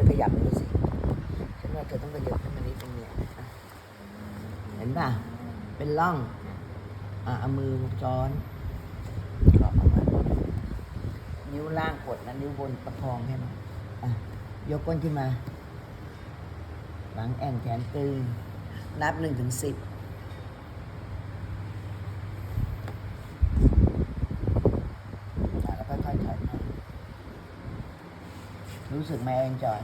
อขยับนี้สิฉันว่าเธอต้องขยับขึ้นมานิดนึงเนี่ยอะเห็นป่ะ เป็นร่อง อะเอามือซ้อนกรอบออกมานิ้วล่างกดนะนิ้วบนประคองให้มันอะยกก้นขึ้นมาหลังแอนแขนตึงนับหนึ่งถึงสิบอะแล้วค่อยๆถอยมา รู้สึกไหมเองจอย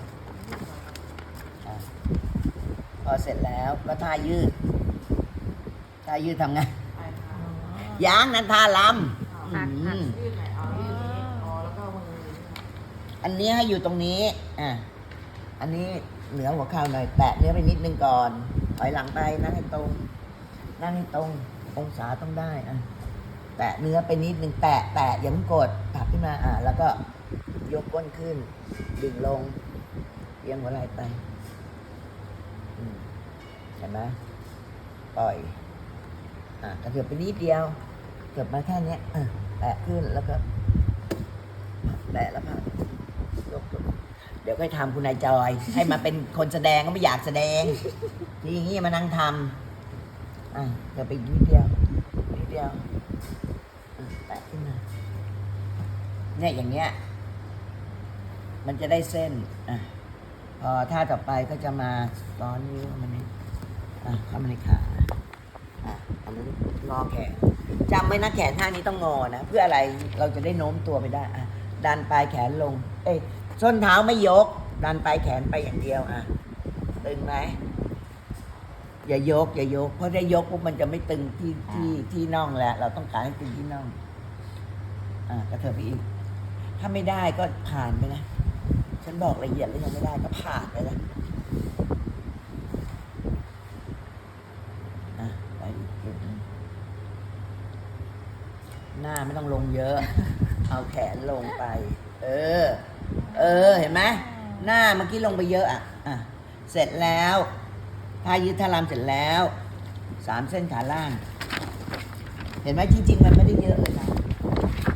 อะพอเสร็จแล้วก็ท่ายืด ท่ายืดทำไงไปค่ะยางนันทาลหักำหักอืมยืดไหนเอายืดนี้อ๋อแล้วก็มืออันนี้ให้อยู่ตรงนี้ อะ อันนี้เหนือหัวเข่าหน่อยแตะเนื้อไปนิดนึงก่อน ถอยหลังไปนั่งให้ตรง นั่งให้ตรง องศาต้องได้อะแตะเนื้อไปนิดนึงแตะแตะอย่าเพิ่งกดผลักขึ้นมาอะแล้วก็ ยกก้นขึ้นดึงลงเอียงหัวไหล่ไปเห็นไหมปล่อย อะกระเถิบไปนิดเดียวเถิบมาแค่เนี้ยอะแตะขึ้นแล้วก็แตะแล้วพักยกเดี๋ยวค่อยทำคุณนายจอย ให้มาเป็นคนแสดงก็ไม่อยากแสดงทีอย่างนี้มานั่งทำอะเดี๋ยวไปนิดเดียวนิดเดียวแตะขึ้นมาเนี่ยอย่างเงี้ย มันจะได้เส้นอะพอท่าต่อไปก็จะมาซ้อนนิ้วมันนี่อะเข้ามาในขาอะอันนั้นงอแขนจำไว้นะแขนท่านี้ต้องงอนะ เพื่ออะไรเราจะได้โน้มตัวไปได้อะดันปลายแขนลง เอ้ยส้นเท้าไม่ยก ดันปลายแขนไปอย่างเดียวอะตึงไหมอย่ายกอย่ายก เพราะได้ยกปุ๊บมันจะไม่ตึงที่ที่ที่น่องแล้ว เราต้องการให้ตึงที่น่อง อะกระเถิบไปอีก ถ้าไม่ได้ก็ผ่านไปนะ ฉันบอกละเอียดแล้วยังไม่ได้ก็ผ่านไปแล้วอะไปอีกจุดหนึ่งหน้าไม่ต้องลงเยอะ เอาแขนลงไป เออ เออ เห็นไหมหน้าเมื่อกี้ลงไปเยอะอะอะ เสร็จแล้วท่ายืดท่ารำเสร็จแล้วสามเส้นขาล่าง เห็นไหมจริง ๆ มันไม่ได้เยอะเลยนะเ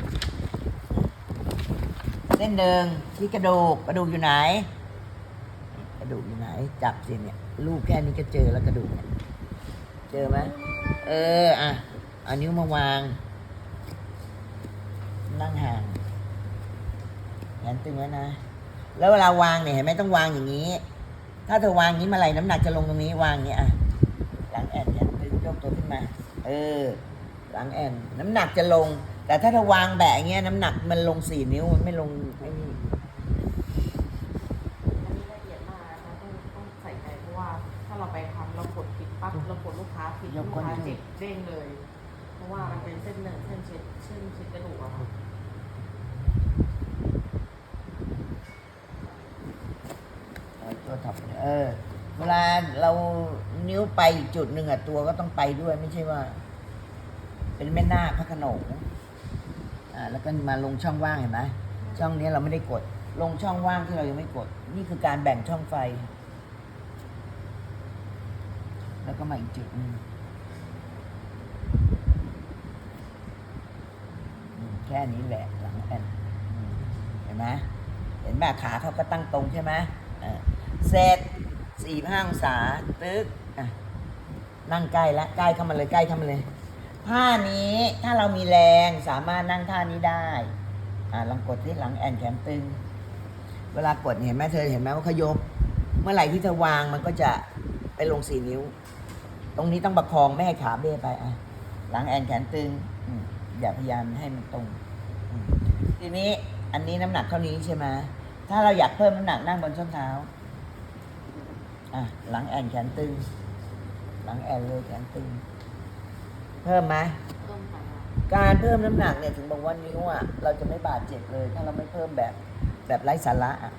ส้นหนึ่งที่กระดูกกระดูกอยู่ไหน กระดูกอยู่ไหน จับสิเนี่ยลูกแค่นี้ก็เจอแล้วกระดูกเนี่ยเจอไหมเอออะเอานิ้วมาวาง นั่งห่างแขนตึงไว้นะ แล้วเวลาวางเนี่ยเห็นไหมต้องวางอย่างนี้ ถ้าเธอวางอย่างนี้มาไหรน้ำหนักจะลงตรงนี้วางอย่างนี้ยอะหลังแอนแขนตึงยกตัวขึ้นมา เออ หลังแอนน้ำหนักจะลง แต่ถ้าเธอวางแบะอย่างเงี้ยน้ำหนักมันลงสี่นิ้วมันไม่ลงไม่นี่อันนี้ละเอียดมากนะคะต้องต้องใส่ใจเพราะว่าถ้าเราไปทำเรากดผิดปั๊บเรากดลูกค้าผิดลูกค้าเจ็บเด้งเลย เพราะว่ามันเป็นเส้นหนึ่งเส้นเช็ดเส้นเช็ดกระดูกอะค่ะเอาตัวถับเออ เวลาเรานิ้วไปอีกจุดหนึ่งอะตัวก็ต้องไปด้วยไม่ใช่ว่า เป็นแม่นาคพระโขนง อ่าแล้วก็มาลงช่องว่างเห็นไหมช่องนี้เราไม่ได้กด ลงช่องว่างที่เรายังไม่กด นี่คือการแบ่งช่องไฟ แล้วก็มาอีกจุดหนึ่งแค่นี้แหละหลังแอนเห็นไหมเห็นไหมขาเขาก็ตั้งตรงใช่ไหมเสร็จสี่ห้าองศาตึ๊กนั่งใกล้ล้วใกล้เข้ามาเลยใกล้เข้ามาเลย ท่านี้ถ้าเรามีแรงสามารถนั่งท่านี้ได้อ่าลองกดที่หลังแอนแขนตึง เวลากดเห็นไหมเธอเห็นไหมว่าขยกเมื่อไหร่ที่เธอวางมันก็จะไปลงสี่นิ้ว ตรงนี้ต้องประคองไม่ให้ขาเบ้ไปอะหลังแอนแขนตึงอย่าพยายามให้มันตรง ทีนี้อันนี้น้ำหนักเท่านี้ใช่ไหมถ้าเราอยากเพิ่มน้ำหนักนั่งบนส้นเท้าอะหลังแอนแขนตึง หลังแอนเลยแขนตึง เพิ่มไหมต้มค่ะการเพิ่มน้ำหนักเนี่ยถึงบอกว่านิ้วอะเราจะไม่บาดเจ็บเลย ถ้าเราไม่เพิ่มแบบแบบไร้สาระอะ